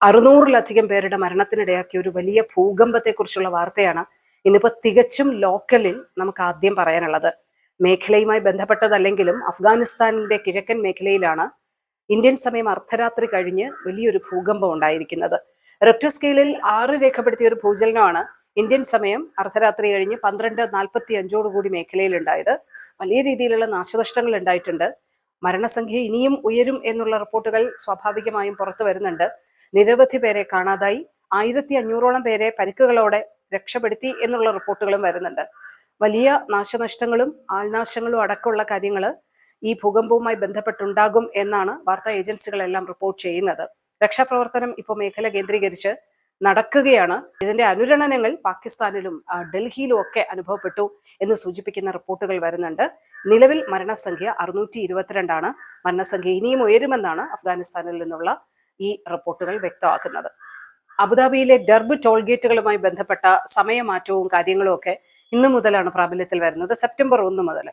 അറുന്നൂറിലധികം പേരുടെ മരണത്തിനിടയാക്കിയ ഒരു വലിയ ഭൂകമ്പത്തെക്കുറിച്ചുള്ള വാർത്തയാണ് ഇന്നിപ്പോൾ തികച്ചും ലോക്കലിൽ നമുക്ക് ആദ്യം പറയാനുള്ളത്. മേഖലയുമായി ബന്ധപ്പെട്ടതല്ലെങ്കിലും അഫ്ഗാനിസ്ഥാനിന്റെ കിഴക്കൻ മേഖലയിലാണ് ഇന്ത്യൻ സമയം അർദ്ധരാത്രി കഴിഞ്ഞ് വലിയൊരു ഭൂകമ്പം ഉണ്ടായിരിക്കുന്നത്. റിക്ടർ സ്കെയിലിൽ ആറ് രേഖപ്പെടുത്തിയ ഒരു ഭൂചലനമാണ് ഇന്ത്യൻ സമയം അർദ്ധരാത്രി കഴിഞ്ഞ് പന്ത്രണ്ട് നാൽപ്പത്തി അഞ്ചോടുകൂടി മേഖലയിൽ ഉണ്ടായത് വലിയ രീതിയിലുള്ള നാശനഷ്ടങ്ങൾ ഉണ്ടായിട്ടുണ്ട്. മരണസംഖ്യ ഇനിയും ഉയരും എന്നുള്ള റിപ്പോർട്ടുകൾ സ്വാഭാവികമായും പുറത്തു വരുന്നുണ്ട്. നിരവധി പേരെ കാണാതായി. ആയിരത്തി അഞ്ഞൂറോളം പേരെ പരിക്കുകളോടെ രക്ഷപ്പെടുത്തി എന്നുള്ള റിപ്പോർട്ടുകളും വരുന്നുണ്ട്. വലിയ നാശനഷ്ടങ്ങളും ആൾനാശങ്ങളും അടക്കമുള്ള കാര്യങ്ങൾ ഈ ഭൂകമ്പവുമായി ബന്ധപ്പെട്ടുണ്ടാകും എന്നാണ് വാർത്താ ഏജൻസികളെല്ലാം റിപ്പോർട്ട് ചെയ്യുന്നത്. രക്ഷാപ്രവർത്തനം ഇപ്പോൾ മേഖല കേന്ദ്രീകരിച്ച് നടക്കുകയാണ്. ഇതിന്റെ അനുരണനങ്ങൾ പാകിസ്ഥാനിലും ഡൽഹിയിലും ഒക്കെ അനുഭവപ്പെട്ടു എന്ന് സൂചിപ്പിക്കുന്ന റിപ്പോർട്ടുകൾ വരുന്നുണ്ട്. നിലവിൽ മരണസംഖ്യ അറുന്നൂറ്റി ഇരുപത്തിരണ്ടാണ് മരണസംഖ്യ ഇനിയും ഉയരുമെന്നാണ് അഫ്ഗാനിസ്ഥാനിൽ നിന്നുള്ള ഈ റിപ്പോർട്ടുകൾ വ്യക്തമാക്കുന്നത്. അബുദാബിയിലെ ഡർബ് ടോൾ ഗേറ്റുകളുമായി ബന്ധപ്പെട്ട സമയമാറ്റവും കാര്യങ്ങളും ഒക്കെ ഇന്നു മുതലാണ് പ്രാബല്യത്തിൽ വരുന്നത്. സെപ്റ്റംബർ ഒന്ന് മുതൽ.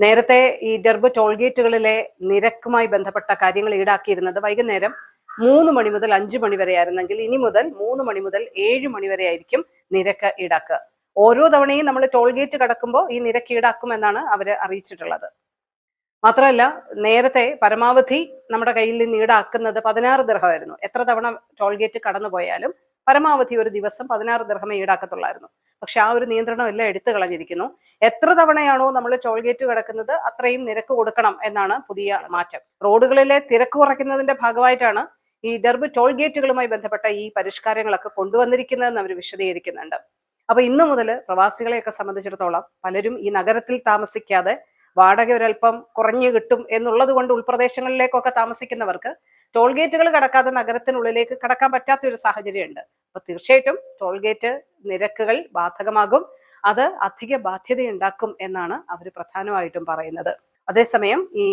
നേരത്തെ ഈ ഡർബ് ടോൾ ഗേറ്റുകളിലെ നിരക്കുമായി ബന്ധപ്പെട്ട കാര്യങ്ങൾ ഈടാക്കിയിരുന്നത് വൈകുന്നേരം മൂന്ന് മണി മുതൽ അഞ്ച് മണി വരെ ആയിരുന്നെങ്കിൽ ഇനി മുതൽ മൂന്ന് മണി മുതൽ ഏഴ് മണി വരെ ആയിരിക്കും നിരക്ക് ഈടാക്കുക. ഓരോ തവണയും നമ്മൾ ടോൾ ഗേറ്റ് കടക്കുമ്പോൾ ഈ നിരക്ക് ഈടാക്കുമെന്നാണ് അവർ അറിയിച്ചിട്ടുള്ളത്. മാത്രമല്ല നേരത്തെ പരമാവധി നമ്മുടെ കയ്യിൽ നിന്ന് ഈടാക്കുന്നത് പതിനാറ് ദർഹമായിരുന്നു. എത്ര തവണ ടോൾ ഗേറ്റ് കടന്നു പോയാലും പരമാവധി ഒരു ദിവസം പതിനാറ് ദർഹമേ ഈടാക്കത്തുള്ളായിരുന്നു. പക്ഷെ ആ ഒരു നിയന്ത്രണം എല്ലാം എടുത്തു കളഞ്ഞിരിക്കുന്നു. എത്ര തവണയാണോ നമ്മൾ ടോൾ ഗേറ്റ് കിടക്കുന്നത് അത്രയും നിരക്ക് കൊടുക്കണം എന്നാണ് പുതിയ മാറ്റം. റോഡുകളിലെ തിരക്ക് കുറയ്ക്കുന്നതിന്റെ ഭാഗമായിട്ടാണ് ഈ ഡെർബ് ടോൾ ഗേറ്റുകളുമായി ബന്ധപ്പെട്ട ഈ പരിഷ്കാരങ്ങളൊക്കെ കൊണ്ടുവന്നിരിക്കുന്നതെന്ന് അവർ വിശദീകരിക്കുന്നുണ്ട്. അപ്പൊ ഇന്നു മുതൽ പ്രവാസികളെയൊക്കെ സംബന്ധിച്ചിടത്തോളം പലരും ഈ നഗരത്തിൽ താമസിക്കാതെ വാടക ഒരല്പം കുറഞ്ഞു കിട്ടും എന്നുള്ളത് കൊണ്ട് ഉൾപ്രദേശങ്ങളിലേക്കൊക്കെ താമസിക്കുന്നവർക്ക് ടോൾ ഗേറ്റുകൾ കടക്കാതെ നഗരത്തിനുള്ളിലേക്ക് കടക്കാൻ പറ്റാത്ത ഒരു സാഹചര്യമുണ്ട്. അപ്പൊ തീർച്ചയായിട്ടും ടോൾ ഗേറ്റ് നിരക്കുകൾ ബാധകമാകും. അത് അധിക ബാധ്യതയുണ്ടാക്കും എന്നാണ് അവർ പ്രധാനമായിട്ടും പറയുന്നത്. അതേസമയം ഈ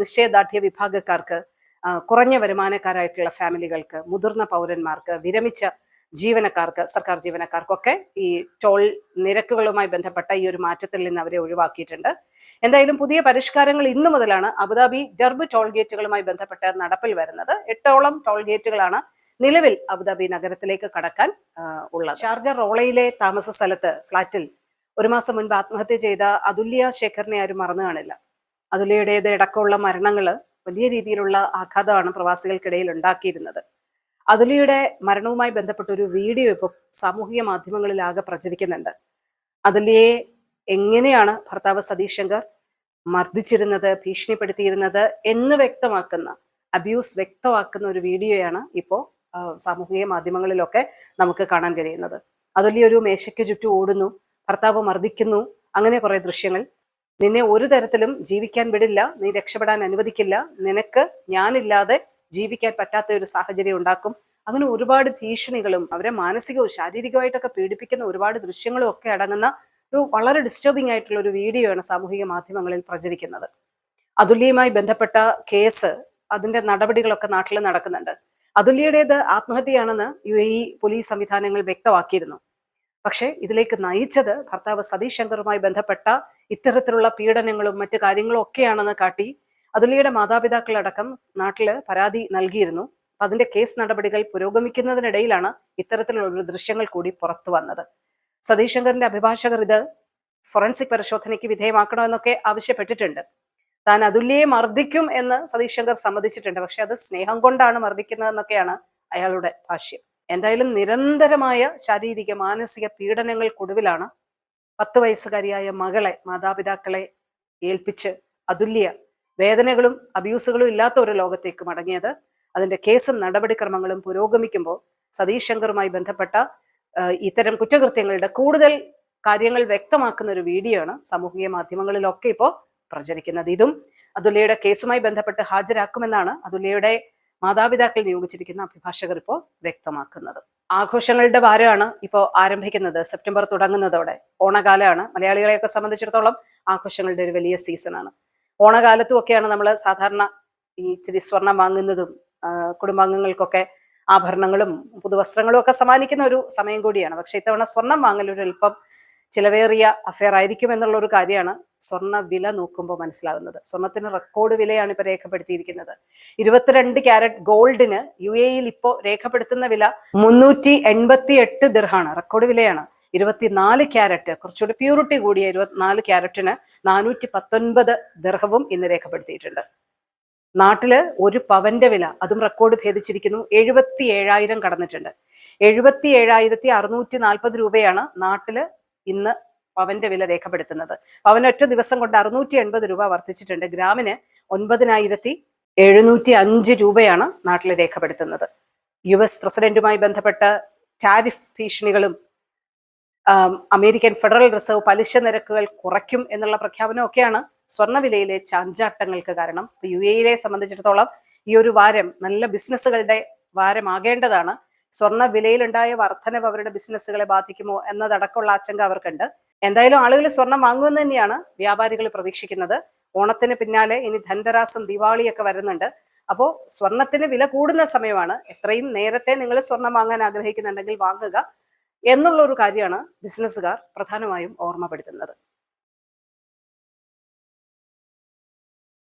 നിശ്ചയദാർഢ്യ വിഭാഗക്കാർക്ക് കുറഞ്ഞ വരുമാനക്കാരായിട്ടുള്ള ഫാമിലികൾക്ക് മുതിർന്ന പൗരന്മാർക്ക് വിരമിച്ച ജീവനക്കാർക്ക് സർക്കാർ ജീവനക്കാർക്കൊക്കെ ഈ ടോൾ നിരക്കുകളുമായി ബന്ധപ്പെട്ട ഈ ഒരു മാറ്റത്തിൽ നിന്ന് അവരെ ഒഴിവാക്കിയിട്ടുണ്ട്. എന്തായാലും പുതിയ പരിഷ്കാരങ്ങൾ ഇന്നു മുതലാണ് അബുദാബി ഡർബ് ടോൾ ഗേറ്റുകളുമായി ബന്ധപ്പെട്ട് നടപ്പിൽ വരുന്നത്. എട്ടോളം ടോൾ ഗേറ്റുകളാണ് നിലവിൽ അബുദാബി നഗരത്തിലേക്ക് കടക്കാൻ ഉള്ളത്. ഷാർജ റോളയിലെ താമസ സ്ഥലത്ത് ഫ്ളാറ്റിൽ ഒരു മാസം മുൻപ് ആത്മഹത്യ ചെയ്ത അതുല്യ ശേഖറിനെ ആരും മറന്നു കാണില്ല. അതുല്യയുടേത് ഇടക്കമുള്ള മരണങ്ങൾ വലിയ രീതിയിലുള്ള ആഘാതമാണ് പ്രവാസികൾക്കിടയിൽ ഉണ്ടാക്കിയിരുന്നത്. അതുലിയുടെ മരണവുമായി ബന്ധപ്പെട്ട ഒരു വീഡിയോ ഇപ്പോൾ സാമൂഹിക മാധ്യമങ്ങളിലാകെ പ്രചരിക്കുന്നുണ്ട്. അതുലിയെ എങ്ങനെയാണ് ഭർത്താവ് സതീഷ് ശങ്കർ മർദ്ദിച്ചിരുന്നത് ഭീഷണിപ്പെടുത്തിയിരുന്നത് എന്ന് വ്യക്തമാക്കുന്ന അബ്യൂസ് വ്യക്തമാക്കുന്ന ഒരു വീഡിയോയാണ് ഇപ്പോൾ സാമൂഹിക മാധ്യമങ്ങളിലൊക്കെ നമുക്ക് കാണാൻ കഴിയുന്നത്. അതുല്യ ഒരു മേശയ്ക്ക് ചുറ്റും ഓടുന്നു ഭർത്താവ് മർദ്ദിക്കുന്നു അങ്ങനെ കുറേ ദൃശ്യങ്ങൾ. നിന്നെ ഒരു തരത്തിലും ജീവിക്കാൻ വിടില്ല നീ രക്ഷപ്പെടാൻ അനുവദിക്കില്ല നിനക്ക് ഞാനില്ലാതെ ജീവിക്കാൻ പറ്റാത്ത ഒരു സാഹചര്യം ഉണ്ടാക്കും. അങ്ങനെ ഒരുപാട് ഭീഷണികളും അവരെ മാനസികവും ശാരീരികമായിട്ടൊക്കെ പീഡിപ്പിക്കുന്ന ഒരുപാട് ദൃശ്യങ്ങളും ഒക്കെ അടങ്ങുന്ന ഒരു വളരെ ഡിസ്റ്റർബിംഗ് ആയിട്ടുള്ള ഒരു വീഡിയോയാണ് സാമൂഹിക മാധ്യമങ്ങളിൽ പ്രചരിക്കുന്നത്. അതുല്യയുമായി ബന്ധപ്പെട്ട കേസ് അതിന്റെ നടപടികളൊക്കെ നാട്ടിൽ നടക്കുന്നുണ്ട്. അതുല്യയുടേത് ആത്മഹത്യയാണെന്ന് യു എ ഇ പോലീസ് സംവിധാനങ്ങൾ വ്യക്തമാക്കിയിരുന്നു. പക്ഷേ ഇതിലേക്ക് നയിച്ചത് ഭർത്താവ് സതീഷ് ശങ്കറുമായി ബന്ധപ്പെട്ട ഇത്തരത്തിലുള്ള പീഡനങ്ങളും മറ്റു കാര്യങ്ങളും ഒക്കെയാണെന്ന് കാട്ടി അതുലിയുടെ മാതാപിതാക്കളടക്കം നാട്ടിൽ പരാതി നൽകിയിരുന്നു. അതിന്റെ കേസ് നടപടികൾ പുരോഗമിക്കുന്നതിനിടയിലാണ് ഇത്തരത്തിലുള്ള ദൃശ്യങ്ങൾ കൂടി പുറത്തു വന്നത്. സതീഷ് ശങ്കറിന്റെ അഭിഭാഷകർ ഇത് ഫോറൻസിക് പരിശോധനയ്ക്ക് വിധേയമാക്കണമെന്നൊക്കെ ആവശ്യപ്പെട്ടിട്ടുണ്ട്. താൻ അതുല്യയെ മർദ്ദിക്കും എന്ന് സതീഷ് ശങ്കർ സമ്മതിച്ചിട്ടുണ്ട്. പക്ഷെ അത് സ്നേഹം കൊണ്ടാണ് മർദ്ദിക്കുന്നതെന്നൊക്കെയാണ് അയാളുടെ ഭാഷ്യം. എന്തായാലും നിരന്തരമായ ശാരീരിക മാനസിക പീഡനങ്ങൾക്കൊടുവിലാണ് പത്ത് വയസ്സുകാരിയായ മകളെ മാതാപിതാക്കളെ ഏൽപ്പിച്ച് അതുല്യ വേദനകളും അബ്യൂസുകളും ഇല്ലാത്ത ഒരു ലോകത്തേക്ക് മടങ്ങിയത്. അതിന്റെ കേസും നടപടിക്രമങ്ങളും പുരോഗമിക്കുമ്പോൾ സതീഷ് ശങ്കറുമായി ബന്ധപ്പെട്ട ഇത്തരം കുറ്റകൃത്യങ്ങളുടെ കൂടുതൽ കാര്യങ്ങൾ വ്യക്തമാക്കുന്ന ഒരു വീഡിയോ ആണ് സാമൂഹിക മാധ്യമങ്ങളിലൊക്കെ ഇപ്പോൾ പ്രചരിക്കുന്നത്. ഇതും അതുല്യയുടെ കേസുമായി ബന്ധപ്പെട്ട് ഹാജരാക്കുമെന്നാണ് അതുല്യയുടെ മാതാപിതാക്കൾ നിയോഗിച്ചിരിക്കുന്ന അഭിഭാഷകർ ഇപ്പോൾ വ്യക്തമാക്കുന്നത്. ആഘോഷങ്ങളുടെ വാരമാണ് ഇപ്പോൾ ആരംഭിക്കുന്നത്. സെപ്റ്റംബർ തുടങ്ങുന്നതോടെ ഓണകാലമാണ്. മലയാളികളെയൊക്കെ സംബന്ധിച്ചിടത്തോളം ആഘോഷങ്ങളുടെ ഒരു വലിയ സീസണാണ് ഓണകാലത്തും ഒക്കെയാണ് നമ്മൾ സാധാരണ ഈ ഇച്ചിരി സ്വർണം വാങ്ങുന്നതും കുടുംബാംഗങ്ങൾക്കൊക്കെ ആഭരണങ്ങളും പുതുവസ്ത്രങ്ങളും ഒക്കെ സമ്മാനിക്കുന്ന ഒരു സമയം കൂടിയാണ്. പക്ഷെ ഇത്തവണ സ്വർണം വാങ്ങൽ ഒരു ചിലവേറിയ അഫെയർ ആയിരിക്കും എന്നുള്ള ഒരു കാര്യമാണ് സ്വർണ വില നോക്കുമ്പോൾ മനസ്സിലാകുന്നത്. സ്വർണത്തിന് റെക്കോർഡ് വിലയാണ് ഇപ്പോൾ രേഖപ്പെടുത്തിയിരിക്കുന്നത്. ഇരുപത്തിരണ്ട് ക്യാരറ്റ് ഗോൾഡിന് യു എയിൽ ഇപ്പോൾ രേഖപ്പെടുത്തുന്ന വില മുന്നൂറ്റി എൺപത്തി എട്ട് ദിർഹാണ് റെക്കോർഡ് വിലയാണ്. ഇരുപത്തിനാല് ക്യാരറ്റ് കുറച്ചുകൂടി പ്യൂരിറ്റി കൂടിയ ഇരുപത്തിനാല് ക്യാരറ്റിന് നാനൂറ്റി പത്തൊൻപത് ദർഹവും ഇന്ന് രേഖപ്പെടുത്തിയിട്ടുണ്ട്. നാട്ടിൽ ഒരു പവന്റെ വില അതും റെക്കോർഡ് ഭേദിച്ചിരിക്കുന്നു എഴുപത്തി ഏഴായിരം കടന്നിട്ടുണ്ട്. എഴുപത്തി ഏഴായിരത്തി അറുന്നൂറ്റി നാൽപ്പത് രൂപയാണ് നാട്ടിൽ ഇന്ന് പവന്റെ വില രേഖപ്പെടുത്തുന്നത്. പവനൊറ്റ ദിവസം കൊണ്ട് അറുന്നൂറ്റി എൺപത് രൂപ വർദ്ധിച്ചിട്ടുണ്ട്. ഗ്രാമിന് ഒൻപതിനായിരത്തി എഴുന്നൂറ്റി അഞ്ച് രൂപയാണ് നാട്ടിൽ രേഖപ്പെടുത്തുന്നത്. യു എസ് പ്രസിഡന്റുമായി ബന്ധപ്പെട്ട ടാരിഫ് ഭീഷണികളും അമേരിക്കൻ ഫെഡറൽ റിസർവ് പലിശ നിരക്കുകൾ കുറയ്ക്കും എന്നുള്ള പ്രഖ്യാപനമൊക്കെയാണ് സ്വർണവിലയിലെ ചാഞ്ചാട്ടങ്ങൾക്ക് കാരണം. യു എയിലെ സംബന്ധിച്ചിടത്തോളം ഈ ഒരു വാരം നല്ല ബിസിനസ്സുകളുടെ വാരമാകേണ്ടതാണ്. സ്വർണ വിലയിലുണ്ടായ വർധനവ് അവരുടെ ബിസിനസ്സുകളെ ബാധിക്കുമോ എന്നതടക്കമുള്ള ആശങ്ക അവർക്കുണ്ട്. എന്തായാലും ആളുകൾ സ്വർണം വാങ്ങുമെന്ന് തന്നെയാണ് വ്യാപാരികൾ പ്രതീക്ഷിക്കുന്നത്. ഓണത്തിന് പിന്നാലെ ഇനി ധൻതരാസും ദിവാളിയൊക്കെ വരുന്നുണ്ട്. അപ്പോൾ സ്വർണത്തിന് വില കൂടുന്ന സമയമാണ്. എത്രയും നേരത്തെ നിങ്ങൾ സ്വർണം വാങ്ങാൻ ആഗ്രഹിക്കുന്നുണ്ടെങ്കിൽ വാങ്ങുക. എന്നുള്ള ഒരു കാര്യമാണ് ബിസിനസ്സുകാർ പ്രധാനമായും ഓർമ്മപ്പെടുത്തുന്നത്.